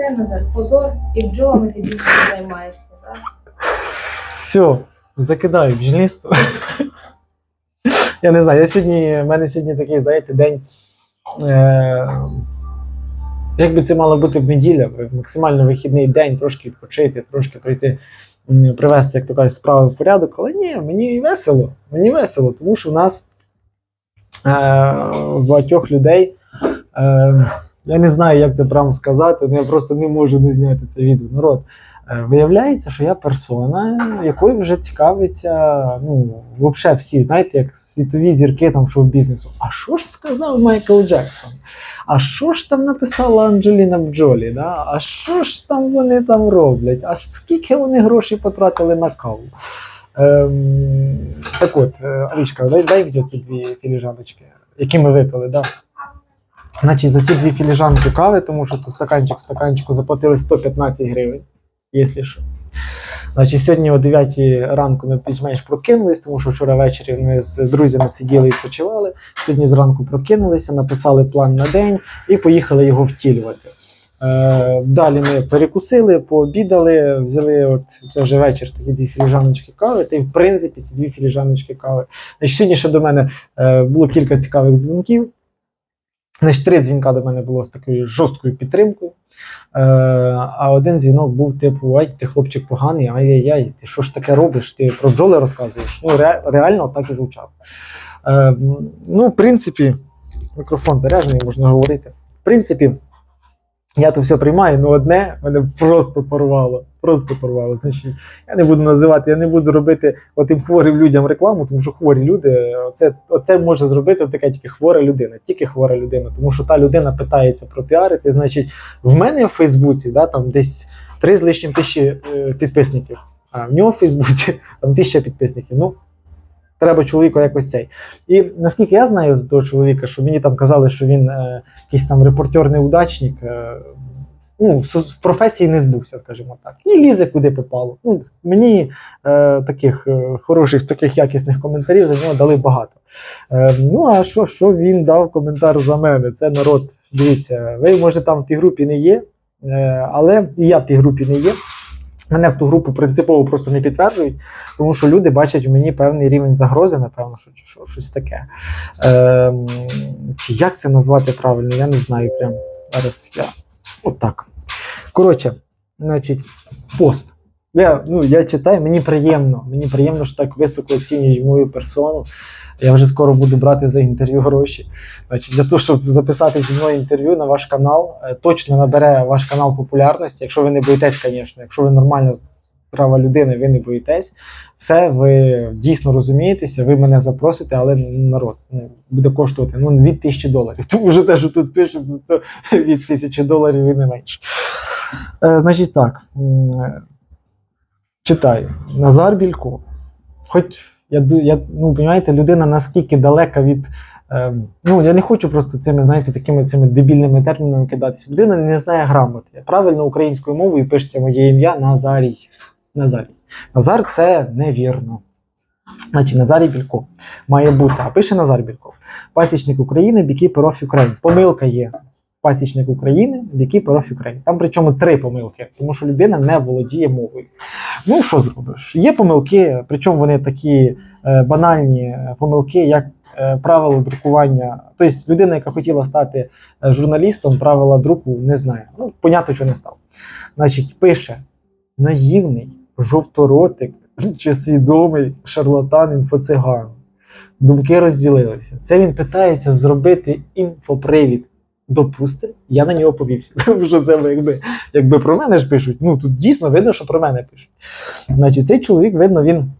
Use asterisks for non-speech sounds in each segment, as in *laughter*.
Це Назар, позор, і бджолами ти більше не займаєшся, так? Все, закидаю бджільництво. Я не знаю, я сьогодні, в мене сьогодні такий, знаєте, день. Е, як би це мало бути в неділя, максимально вихідний день, трошки відпочити, трошки прийти, привести, як то кажуть, справи в порядок. Але ні, мені весело. Мені весело, тому що в нас е, багатьох людей. Е, я не знаю, як це прямо сказати, але я просто не можу не зняти це відео. Народ. Е, Виявляється, що я персона, якою вже цікавиться, ну, взагалі всі, знаєте, як світові зірки там шоу-бізнесу. А що ж сказав Майкл Джексон? А що ж там написала Анджеліна Бджолі? Да? А що ж там вони там роблять? А скільки вони грошей потратили на каву? Ем, так от, е, Алічка, дай, дай мені ці дві філіжаночки, які ми випили, да? Значить, за ці дві філіжанки кави, тому що то стаканчик в стаканчику заплатили 115 гривень, якщо що. Значить, сьогодні о 9 ранку ми більш-менш прокинулись, тому що вчора ввечері ми з друзями сиділи і відпочивали. Сьогодні зранку прокинулися, написали план на день і поїхали його втілювати. Е, далі ми перекусили, пообідали, взяли от це вже вечір такі дві філіжаночки кави. Та й в принципі ці дві філіжаночки кави. Значить, сьогодні ще до мене е, було кілька цікавих дзвінків. Значить, три дзвінка до мене було з такою жорсткою підтримкою. Е, а один дзвінок був типу: Ай, ти хлопчик поганий, ай-яй-яй, ти що ж таке робиш? Ти про бджоли розказуєш? Ну, ре, реально так і звучав. Е, ну, в принципі, мікрофон заряджений, можна говорити. В принципі, я то все приймаю, але одне мене просто порвало. Просто порвало. Значить, я не буду називати, я не буду робити отим хворим людям рекламу, тому що хворі люди, оце, оце може зробити така тільки хвора людина, тільки хвора людина. Тому що та людина питається про піарити. Значить, в мене в Фейсбуці да, там десь три з лишнім тисячі е, підписників, а в нього в Фейсбуці *laughs* там тисяча підписників. Ну, треба чоловіку якось цей. І наскільки я знаю з того чоловіка, що мені там казали, що він е, якийсь там репортер-неудачник. Е, ну, в, професії не збувся, скажімо так. І лізе куди попало. Ну, мені е, таких е, хороших, таких якісних коментарів за нього дали багато. Е, ну, а що, що він дав коментар за мене? Це народ. Дивіться, ви, може, там в тій групі не є, е, але і я в тій групі не є. Мене в ту групу принципово просто не підтверджують, тому що люди бачать в мені певний рівень загрози, напевно, що, що щось таке. Е, чи як це назвати правильно, я не знаю. Прям зараз я отак. Коротше, значить, пост. Я, ну, я читаю, мені приємно. Мені приємно, що так високо оцінюють мою персону. Я вже скоро буду брати за інтерв'ю гроші. Значить, для того, щоб записати зі мною інтерв'ю на ваш канал, е, точно набере ваш канал популярності, якщо ви не боїтесь, звісно, якщо ви нормальна права людини, ви не боїтесь. Все, ви дійсно розумієтеся, ви мене запросите, але народ ну, буде коштувати ну, від тисячі доларів. *laughs* Тому що те, що тут пишуть, то *laughs* від тисячі доларів і не менше. Е, значить так. Читаю. Назар Білько. Хоч я, я ну, розумієте, людина наскільки далека від. Е, ну, я не хочу просто цими, знаєте, такими цими дебільними термінами кидатися. Людина не знає грамоти. Правильно українською мовою пишеться моє ім'я Назарій. Назарій. Назар це невірно. Значить, Назарій Білько має бути. А пише Назар Білько. Пасічник України, Beekeeper of Ukraine. Помилка є. Пасічник України, Beekeeper of Ukraine. Там причому три помилки, тому що людина не володіє мовою. Ну, що зробиш? Є помилки, причому вони такі е, банальні помилки, як е, правило друкування. Тобто людина, яка хотіла стати е, журналістом, правила друку не знає. Ну, понятно, що не став. Значить, пише наївний, жовторотик *laughs* чи свідомий шарлатан інфоциган. Думки розділилися. Це він питається зробити інфопривід. Допусти, я на нього повівся. *laughs* Тому що це якби, якби про мене ж пишуть. Ну тут дійсно видно, що про мене пишуть. Значить, цей чоловік, видно, він.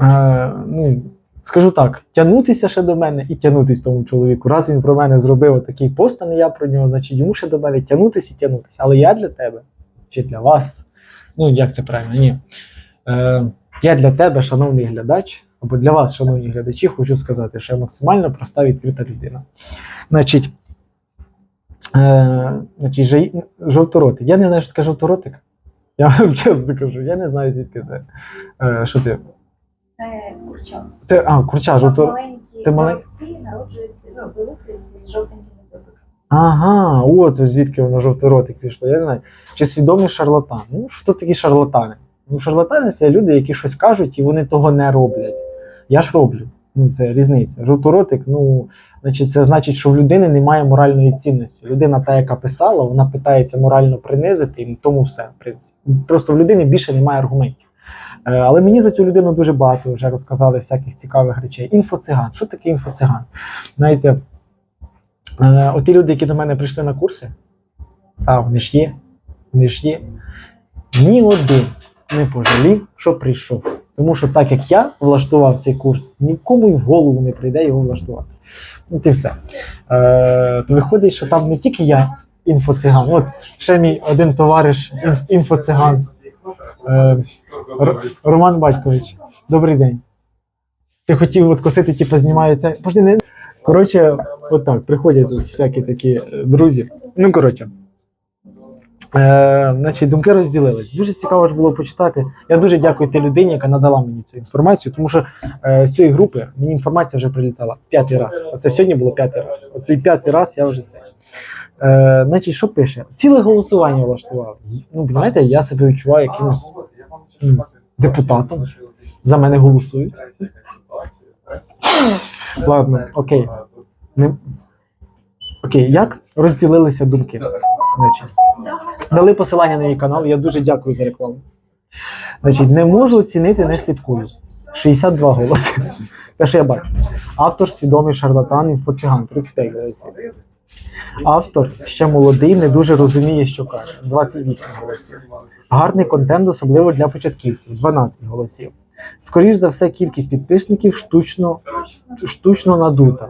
Е, ну, скажу так, тягнутися ще до мене і тягнутися тому чоловіку. Раз він про мене зробив такий пост, а не я про нього, значить йому ще до мене тягнутися і тягнутися. Але я для тебе чи для вас, ну як це правильно, ні. Е, я для тебе, шановний глядач, або для вас, шановні глядачі, хочу сказати, що я максимально проста відкрита людина. Значить, е, значить жовторотик. Я не знаю, що таке жовторотик. Я вам *laughs* чесно кажу, я не знаю, звідки це. Е, що ти? Це курчак. Це, а, курча, жовто. Маленькі це малень- горобці народжуються, ну, вилуплюються з жовтенькими зубиками. Ага, от звідки воно жовторотик пішло. Я не знаю. Чи свідомий шарлатан? Ну, що такі шарлатани? Ну, шарлатани це люди, які щось кажуть і вони того не роблять. Я ж роблю. Ну, це різниця. Жовторотик, ну, значить, це значить, що в людини немає моральної цінності. Людина, та, яка писала, вона питається морально принизити, і тому все, в принципі. Просто в людини більше немає аргументів. Е, Але мені за цю людину дуже багато вже розказали всяких цікавих речей. Інфоциган. Що таке інфоциган? Знаєте, е, оті люди, які до мене прийшли на курси, а вони ж є, вони ж є. Ні один не пожалів, що прийшов. Тому що так як я влаштував цей курс, нікому й в голову не прийде його влаштувати. От і все. Е, то виходить, що там не тільки я інфоциган, от ще мій один товариш інф- інфоциган. Е, Роман Батькович, добрий день. Ти хотів от косити, типу, знімаються. Пошли, не... Коротше, от так, приходять тут всякі такі е, друзі. Ну, коротше. Е, значить, думки розділились. Дуже цікаво ж було почитати. Я дуже дякую тій людині, яка надала мені цю інформацію, тому що е, з цієї групи мені інформація вже прилітала п'ятий раз. Оце сьогодні було п'ятий раз. Оцей п'ятий раз я вже це. Е, значить, що пише? Ціле голосування влаштував. Ну, знаєте, я себе відчуваю якимось м, депутатом. За мене голосують. Ладно, окей. Не... Окей, як розділилися думки? Значить, дали посилання на її канал. Я дуже дякую за рекламу. Значить, не можу оцінити, не слідкую. 62 голоси. *laughs* Те, що я бачу. Автор свідомий шарлатан, інфоциган, 35 голосів. Автор ще молодий, не дуже розуміє, що каже. 28 голосів. Гарний контент, особливо для початківців 12 голосів. Скоріш за все, кількість підписників штучно, штучно надута.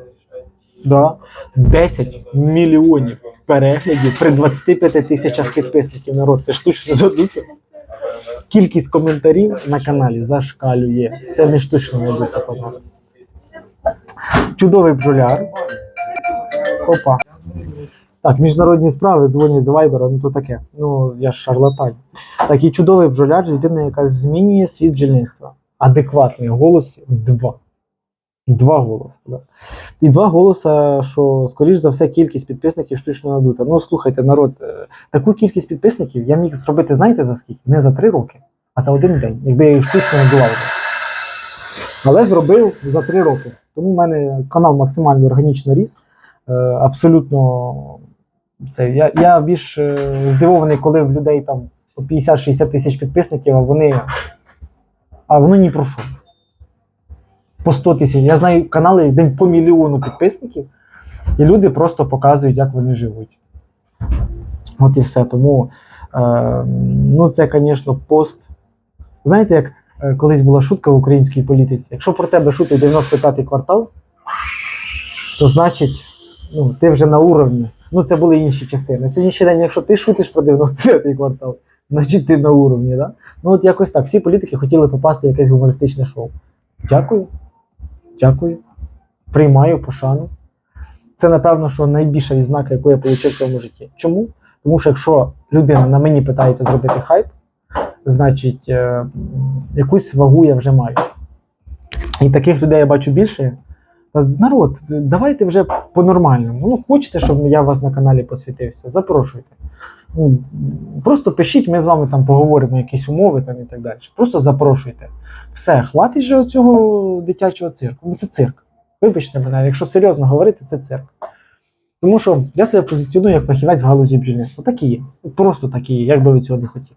Да? 10 мільйонів переглядів при 25 тисячах підписників народ. Це штучно надуто. Кількість коментарів на каналі зашкалює. Це не штучно надута панове. Чудовий бджоляр. Опа. Так, міжнародні справи дзвонять з Вайбера, ну то таке. Ну, я ж шарлатан. І чудовий бджоляр, людина, яка змінює світ бджільництва. Адекватний голос два. Два голоси. Да. І два голоса, що, скоріш за все, кількість підписників штучно надута. Ну, слухайте, народ, е, таку кількість підписників я міг зробити, знаєте, за скільки? Не за три роки, а за один день, якби я її штучно надував. Але зробив за три роки. Тому в мене канал максимально органічно ріс. Е, абсолютно це. Я, я більш е, здивований, коли в людей там по 50-60 тисяч підписників, а вони. А воно ні про що. По 100 тисяч. Я знаю канали день по мільйону підписників, і люди просто показують, як вони живуть. От і все. Тому, е, ну, це, звісно, пост. Знаєте, як е, колись була шутка в українській політиці. Якщо про тебе шутить 95-й квартал, то значить, ну, ти вже на уровні. Ну, це були інші часи. На сьогоднішній день, якщо ти шутиш про 95-й квартал, значить ти на уровні. Да? Ну, от якось так. Всі політики хотіли попасти в якесь гумористичне шоу. Дякую. Дякую. Приймаю пошану. Це, напевно, що найбільша відзнака, яку я отримав в цьому житті. Чому? Тому що якщо людина на мені питається зробити хайп, значить е, якусь вагу я вже маю. І таких людей я бачу більше. Народ, давайте вже по-нормальному. Ну, хочете, щоб я вас на каналі посвітився, запрошуйте. Ну, просто пишіть, ми з вами там поговоримо, якісь умови там і так далі. Просто запрошуйте. Все, хватить же цього дитячого цирку. Ну, це цирк. Вибачте мене, якщо серйозно говорити, це цирк. Тому що я себе позиціоную як фахівець в галузі бджільництва. Так і є. Просто так і є, як би ви цього не хотіли.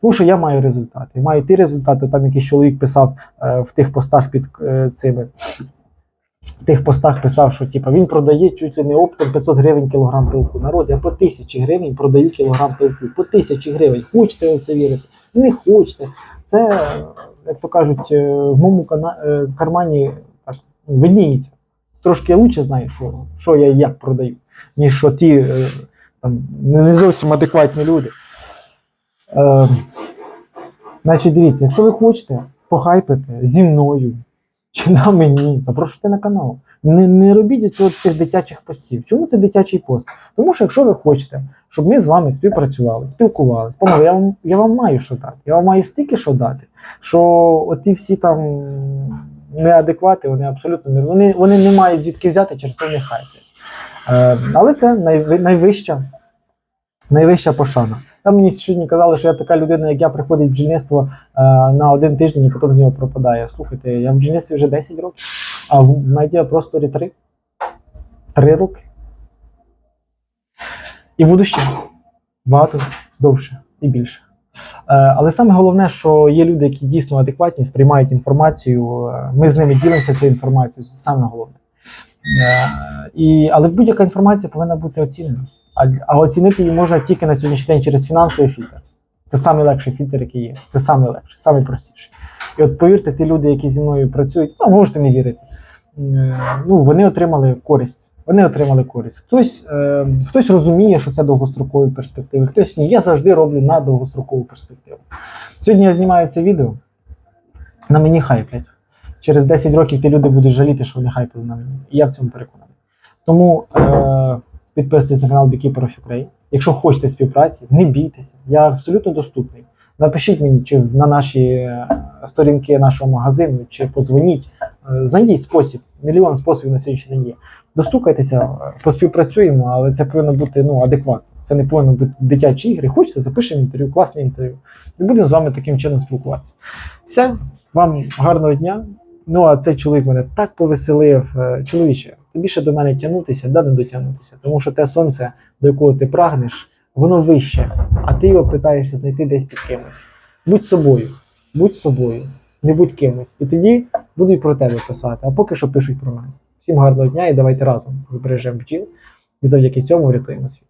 Тому що я маю результати. Маю ті результати, там якийсь чоловік писав е, в тих постах під е, цими. В тих постах писав, що типу, він продає чуть ли не оптом 500 гривень кілограм пилку. Народ, я по тисячі гривень продаю кілограм пилку. По тисячі гривень. Хочете в це вірити? Не хочете. Це, як то кажуть, е, в моєму е, кармані так, видніється. Трошки я лучше знаю, що, що я як продаю, ніж що ті е, там, не не зовсім адекватні люди. Е, значить, дивіться, якщо ви хочете похайпити зі мною чи на мені, запрошуйте на канал. Не, не робіть цього цих дитячих постів. Чому це дитячий пост? Тому що якщо ви хочете, щоб ми з вами співпрацювали, спілкувалися, панове, я вам, я вам маю що дати. Я вам маю стільки що дати, що оті всі там неадеквати, вони абсолютно не вони, вони не мають звідки взяти через то не хайплять. Е, але це найви- найвища, найвища пошана. Там мені сьогодні казали, що я така людина, як я приходить в бджільництво е, на один тиждень і потім з нього пропадає. Слухайте, я в бджільництві вже 10 років, а в медіапросторі 3. 3 роки. І буду ще багато довше і більше. Е, Але саме головне, що є люди, які дійсно адекватні, сприймають інформацію. е, Ми з ними ділимося цією інформацією. Це саме головне. І, але будь-яка інформація повинна бути оцінена. А, оцінити її можна тільки на сьогоднішній день через фінансовий фільтр. Це найлегший фільтр, який є. Це найлегший, найпростіший. І от повірте, ті люди, які зі мною працюють, ну можете не вірити. е, Ну, вони отримали користь. Вони отримали користь. Хтось, е, хтось розуміє, що це довгострокові перспективи, хтось ні. Я завжди роблю на довгострокову перспективу. Сьогодні я знімаю це відео, на мені хайплять. Через 10 років ті люди будуть жаліти, що вони хайпили на мені. І я в цьому переконаний. Тому е, підписуйтесь на канал Beekeeper Ukraine. Якщо хочете співпраці, не бійтеся. Я абсолютно доступний. Напишіть мені, чи на наші е, сторінки нашого магазину, чи позвоніть. Е, Знайдіть спосіб. Мільйон способів на сьогоднішній день є. Достукайтеся, е, поспівпрацюємо, але це повинно бути ну, адекватно. Це не повинно бути дитячі ігри. Хочете, запишемо інтерв'ю, класне інтерв'ю. І будемо з вами таким чином спілкуватися. Все, вам гарного дня. Ну, а цей чоловік мене так повеселив. Чоловіче, ще до мене тягнутися, да не дотягнутися. Тому що те сонце, до якого ти прагнеш, воно вище, а ти його питаєшся знайти десь під кимось. Будь собою, будь собою, не будь кимось. І тоді будуть про тебе писати, а поки що пишуть про мене. Всім гарного дня і давайте разом збережемо бджіл і завдяки цьому врятуємо світ.